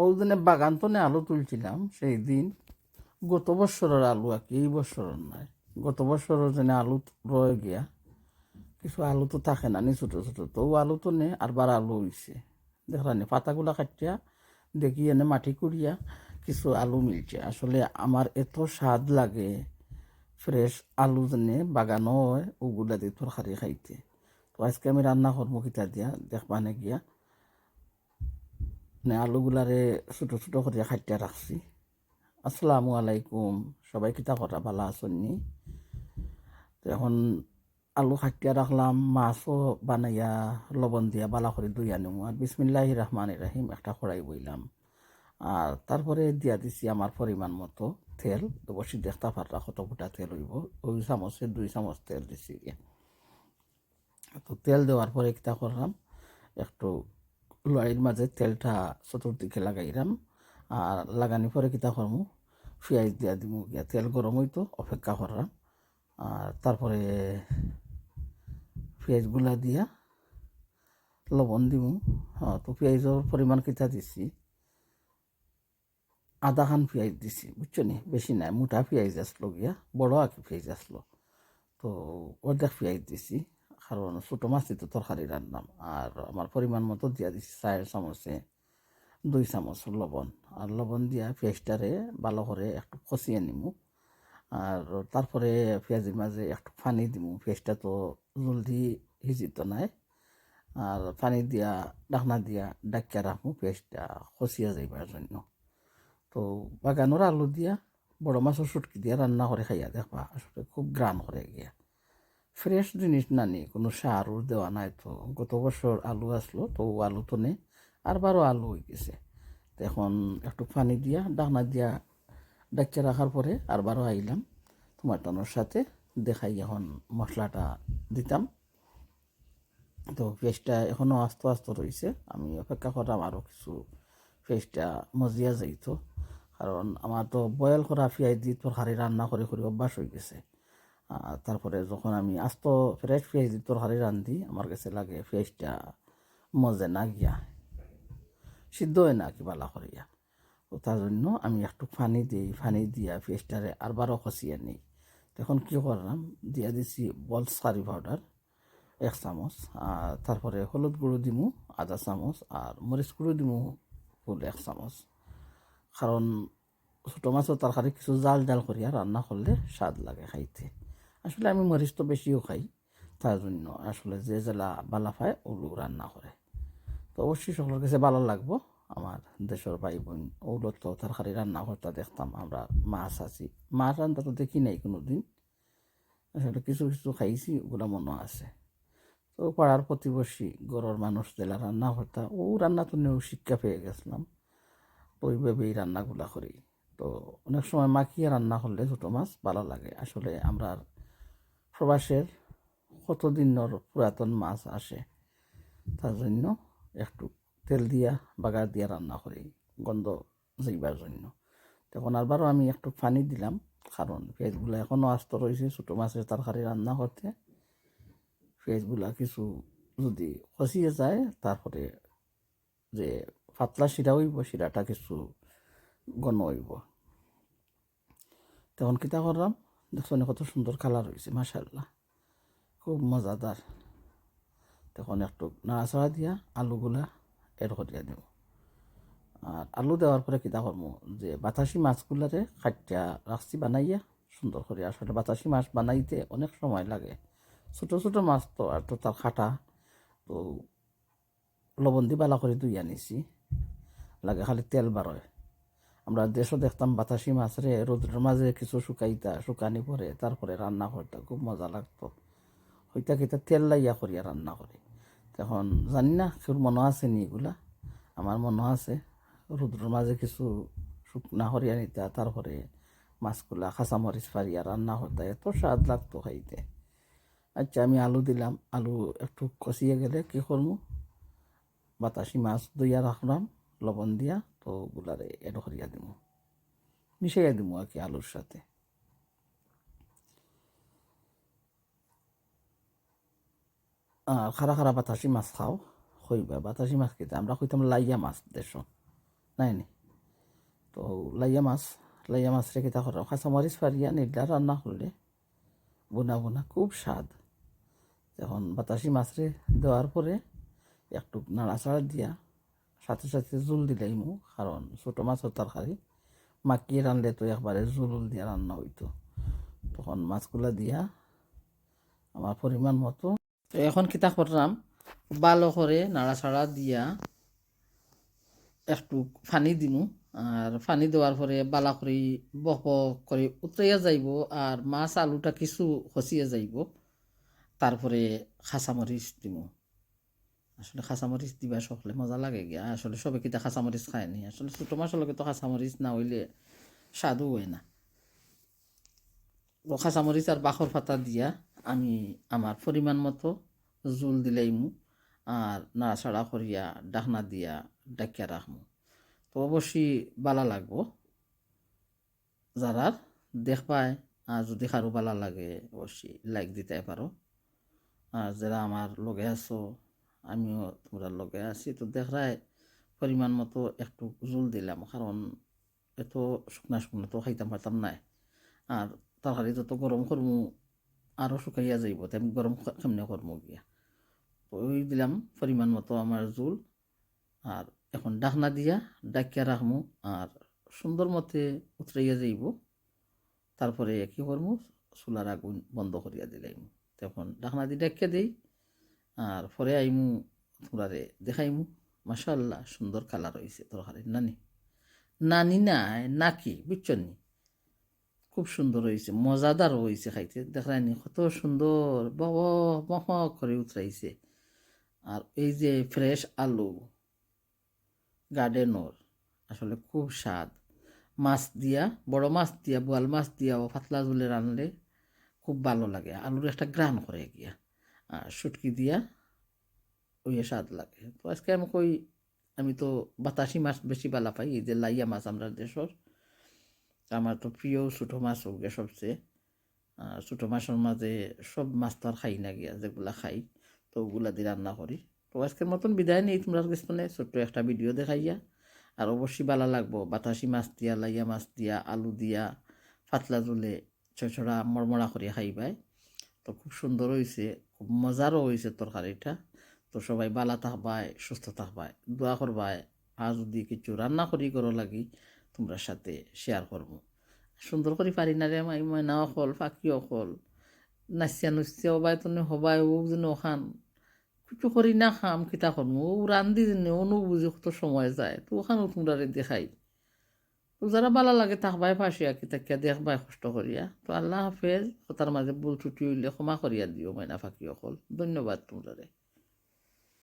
ওই দিনে বাগান তো আলু তুলছিলাম, সেই দিন গত বছরের আলু আর কি, এই বছরের নাই গত বছরের যেন আলু রয়ে গিয়া, কিছু আলু তো থাকে না নি ছোটো ছোটো, তো ও আলু তো নে আর বার আলু হইছে। দেখলানি পাতাগুলা কাটিয়া দেখি এনে মাটি কুড়িয়া কিছু আলু মিলছে। আসলে আমার এত স্বাদ লাগে ফ্রেশ আলু যেনে বাগানো হয়, ওগুলা দিয়ে তরকারি খাইতে। তো আজকে আমি রান্না করব কিতা দিয়া, দেখবানে গিয়া। মানে আলুগুলারে ছোটো ছোটো করে খাইতে রাখছি। আসসালামু আলাইকুম। সবাই কিতা করা ভালো আসননি তো এখন আলু খাটিয়া রাখলাম, মাছও বানাইয়া লবণ দিয়া বালা করে দুই আনিম আর বিসমিল্লাহ রহমান রাহিম, একটা কড়াই বইলাম। আর তারপরে দিয়া দিছি আমার পরিমাণ মতো তেল। বসি দেখতে পাররা কত ফুটা তেল হইব? ওই চামচে, দুই চামচ তেল দিছি। তো তেল দেওয়ার পরে কিতা করলাম? একটু লড়াইয়ের মাঝে তেলটা চতুর্দিকে লাগাইলাম আর লাগানি পরে কিতা করমু? পেঁয়াজ দিয়া দিমু, গিয়া তেল গরম হইতো, অপেক্ষা করলাম আর তারপরে পেঁয়াজগুলা দিয়া লবণ দিমু। হ্যাঁ তো পেঁয়াজের পরিমাণ কিতা দিছি? আধা খান পেঁয়াজ দিছি, বুঝছ নি? বেশি নাই, মোটা পেঁয়াজ আসলো গিয়া, বড় আর কি পেঁয়াজ আসলো। তো অর্ধেক পেঁয়াজ দিছি। কারণ ছোটো মাছ তো তরকারি রান্নাম। আর আমার পরিমাণ মতো দিয়া দিছি চায়ের চামচে, দুই চামচ লবণ। আর লবণ দিয়া পেঁয়াজটারে ভালো করে একটু কষিয়ে নিমু। আর তারপরে পেঁয়াজের মাঝে একটু পানি দিমু। পেঁয়াজটা তো জলদি হিজিত নাই। আর পানি দিয়া ডাকনা দিয়া ডাকিয়া রাখব পেঁয়াজটা কষিয়া যাইবার জন্য। তো বাগানোর আলু দিয়া, বড় মাছের সুটকি দিয়া রান্না করে খাইয়া দেখবা, আসলে খুব গ্রান করে গিয়া। ফ্রেশ জিনিস না নানি কোনো সার উর দেওয়া নাই তো। গত বছর আলু আসলো, তো আলু তো নেই আর বারো আলু হয়ে গেছে। তো এখন একটু পানি দিয়া ডাকনা দিয়া ডাকিয়ে রাখার পরে আর বারো আইলাম। তোমার টানোর সাথে দেখাই এখন মশলাটা দিতাম। তো পেঁয়াজটা এখনও আস্তে আস্তে রয়েছে আমি অপেক্ষা করলাম আরও কিছু পেঁয়াজটা মজিয়া যাইতো। কারণ আমার তো বয়েল করা পেঁয়াজ দিয়ে তরকারি রান্না করে করে অভ্যাস হয়ে গেছে। তারপরে যখন আমি আস্ত ফ্রেশ পেঁয়াজ দিয়ে তরকারি রান্ধি, আমার কাছে লাগে পেঁয়াজটা মজে না গিয়া, সিদ্ধ হয় না কি বালা করিয়া তো তার জন্য আমি একটু পানি দিই, পানি দিয়া পেঁয়াজটারে আরবারও কষিয়ে নিই। তখন কী করলাম, দিয়া দিছি বল কারি পাউডার এক চামচ, আর তারপরে হলুদ গুঁড়ো দিমু, আধা চামচ, আর মরিচ গুঁড়ো দিমু, ফুল এক চামচ। কারণ ছোটো মাছের তরকারি কিছু জাল জাল করিয়া রান্না করলে স্বাদ লাগে খাইতে। আসলে আমি মরিচ তো বেশিও খাই তার জন্য আসলে যে জেলা বালা পায় ওগুলো রান্না করে। তো অবশ্যই সকলের কাছে ভালো লাগবো, আমার দেশের ভাই বোন ওগুলো তো তরকারি রান্না করতে দেখতাম, আমরা মাছ আছি। মাছ রান্না তো দেখি নাই কোনো দিন আসলে কিছু কিছু খাইছি, ওগুলো মনে আছে। তো পাড়ার প্রতিবেশী গড়ের মানুষ জেলা রান্না করতাম ও রান্না তো নিয়েও শিক্ষা পেয়ে গেছিলাম ওইভাবেই রান্নাগুলা করি। তো অনেক সময় মাখিয়ে রান্না করলে ছোটো মাছ ভালো লাগে, আসলে আমরা প্রবাসের কতদিনের পুরাতন মাছ আসে, তার জন্য একটু তেল দিয়া, বাগার দিয়া রান্না করি, গন্ধ যাইবার জন্য। তখন আবারও আমি একটু পানি দিলাম, কারণ পেঁয়াজগুলো এখনও আস্ত রয়েছে ছোটো মাছের তরকারি রান্না করতে। পেঁয়াজগুলা কিছু যদি কষিয়ে যায়, তারপরে যে পাতলা শিরা হইব, শিরাটা কিছু ঘন হইব। তখন কিতা করলাম দেখছেন কত সুন্দর কালার হয়েছে মাসাল্লাহ খুব মজাদার। তখন একটু নাড়াচাড়া দিয়া আলুগুলা এড করিয়া দিব আর আলু দেওয়ার পরে কিতা করব? যে বাতাসি মাছগুলারে খাটিয়া রাখছি, বানাইয়া সুন্দর করে আসলে বাতাসি মাছ বানাইতে অনেক সময় লাগে। ছোটো ছোটো মাছ তো, আর তো তার খাটা। তো লবণ দি বালা করে দুই আনিছি লাগে খালি তেল বারোয় আমরা দেশও দেখতাম বাতাসি মাছ রে রোদ্রের মাঝে কিছু শুকাইতা, শুকানি পরে তারপরে রান্না করতে, খুব মজা লাগতো। হইতা কিতা তেল লাইয়া করিয়া রান্না করে। তখন জানি না কেউ মনে আছে নি এগুলা? আমার মনে আছে রোদ্রের মাঝে কিছু শুকনা করিয়া নিতা, তারপরে মাছগুলা কাঁচামরিচ ফারিয়া রান্না করতে, এত স্বাদ লাগতো খাইতে। আচ্ছা আমি আলু দিলাম, আলু একটু কষিয়ে গেলে কী করব বাতাসি মাছ দইয়া রাখলাম, লবণ দিয়া গুলারে এড করিয়া দিব মিশাইয়া দিব আর কি আলুর সাথে। আর খারা খারা বাতাসি মাছ খাও কইবা বাতাসি মাছ খেতে আমরা কইতাম লাইয়া মাছ দেশ, নাই নি? তো লাইয়া মাছ লাইয়া মাছ রেখে তা করা কাঁচামরিচ ফারিয়া নিডলা রান্না করলে বোনা বোনা খুব স্বাদ। যখন বাতাসি মাছরে দেওয়ার পরে একটু নাড়াচাড়া দিয়া সাথে সাথে জুল দিলাইমু কারণ ছোটো মাছের তরকারি মাখিয়ে রানলে তো একবারে জুল দিয়া রান্না হইতো তখন মাছগুলা দিয়া আমার পরিমাণ মতো। তো এখন কিতা করলাম ভালো করে নাড়াচাড়া দিয়া একটু পানি দিমু আর পানি দেওয়ার পরে বালা করে বক করে উতরাইয়া যাইব আর মাছ আলুটা কিছু খসিয়া যাইব তারপরে খাঁচামরিচ দিমু। আসলে খাঁচামরিচ দিবা সকলে মজা লাগে গিয়া। আসলে সবে কিতা খাঁচামরিচ খায়নি আসলে ছোটো মাছের লগে তো খাঁচামরিচ না হইলে স্বাদও হয় না। তো খাঁচামরিচ আর বাখর পাতা দিয়া আমি আমার পরিমাণ মতো জোল দিলাইমু আর নাড়াচাড়া করিয়া ডাকনা দিয়া ডাকিয়া রাখমু। তো অবশ্যই বালা লাগবো। যারা দেখবায় আর যদি কারও বালা লাগে, অবশ্যই লাইক দিতে পারো। আর যারা আমার লগে আছো আমিও তোমরা লগে আছি। তো দেখরাই পরিমাণ মতো একটু জোল দিলাম, কারণ এত শুকনা শুকনো তো খাইতাম পারতাম নাই আর তরকারি তো গরম করমু আরও শুকাইয়া যাইব তাই গরম কেমনে করমু গিয়া? ওই দিলাম পরিমাণ মতো আমার জোল। আর এখন ডাকনা দিয়া ডাকিয়া রাখমু, আর সুন্দর মতে উতরাইয়া যাইব। তারপরে কি করমু, চুলার আগুন বন্ধ করিয়া দিলাইমু। তখন ডাকনা দিয়ে ডাকিয়া দিই। আর পরে আইমু তোমরারে দেখাইমু। মাশাল্লাহ সুন্দর কালার হয়েছে তরকারি নানি? নানি নাই, নাকি? বুঝছেন খুব সুন্দর হয়েছে মজাদার হয়েছে খাইতে। দেখায়নি কত সুন্দর, বহ মহ করে উতরাইছে। আর এই যে ফ্রেশ আলু গার্ডেনর আসলে খুব স্বাদ। মাছ দিয়া, বড় মাছ দিয়া, বোয়াল মাছ দিয়া ও পাতলা জুলে রানলে খুব ভালো লাগে। আলুর একটা গ্রান করে গিয়া। আর শুটকি দিয়া ওই স্বাদ লাগে। তো আজকে আমি কই, আমি তো বাতাসি মাছ বেশি ভালো পাই, এই যে লাইয়া মাছ আমরা দেশর আমার তো প্রিয় ছোটো মাছ হোক সবচেয়ে। ছোটো মাছের মাঝে সব মাছ তো আর খাই না গিয়া, যেগুলা খাই, তো ওগুলা দিয়ে রান্না করি। তো আজকের মতন বিদায় নেই তোমরা পেছনে ছোট্ট একটা ভিডিও দেখাইয়া। আর অবশ্যই ভালো লাগবো, বাতাসি মাছ দিয়া, লাইয়া মাছ দিয়া, আলু দিয়া পাতলা জুলে ছড়া মরমরা করে খাইবাই। তো খুব সুন্দর হয়েছে খুব মজারও হয়েছে তরকারিটা তো সবাই বালা থাকবাই সুস্থ থাকবাই দোয়া করবাই আর যদি কিছু রান্না করি করো লাগি, তোমরা সাথে শেয়ার করব। সুন্দর করে পারি না রে মাই ময়না অকল, পাখি অকল। নাচিয়া নুচিয়া হবাই তনে হবাই ও যেন খান। কিছু করি না খাম, কিতা করমু? ও রান্ধি যেনে অনু বুঝি কত সময় যায়। তো ওখানেও তোমরা রে দেখাই। যারা ভালো লাগে থাকবাই ফাঁসিয়া কি তাকিয়া দেখবাই কষ্ট করিয়া। তো আল্লাহ হাফেজ তার মাঝে ভুল ছুটি হইলে ক্ষমা করিয়া দিও মাইনা ফাঁকি অকল। ধন্যবাদ তোমরা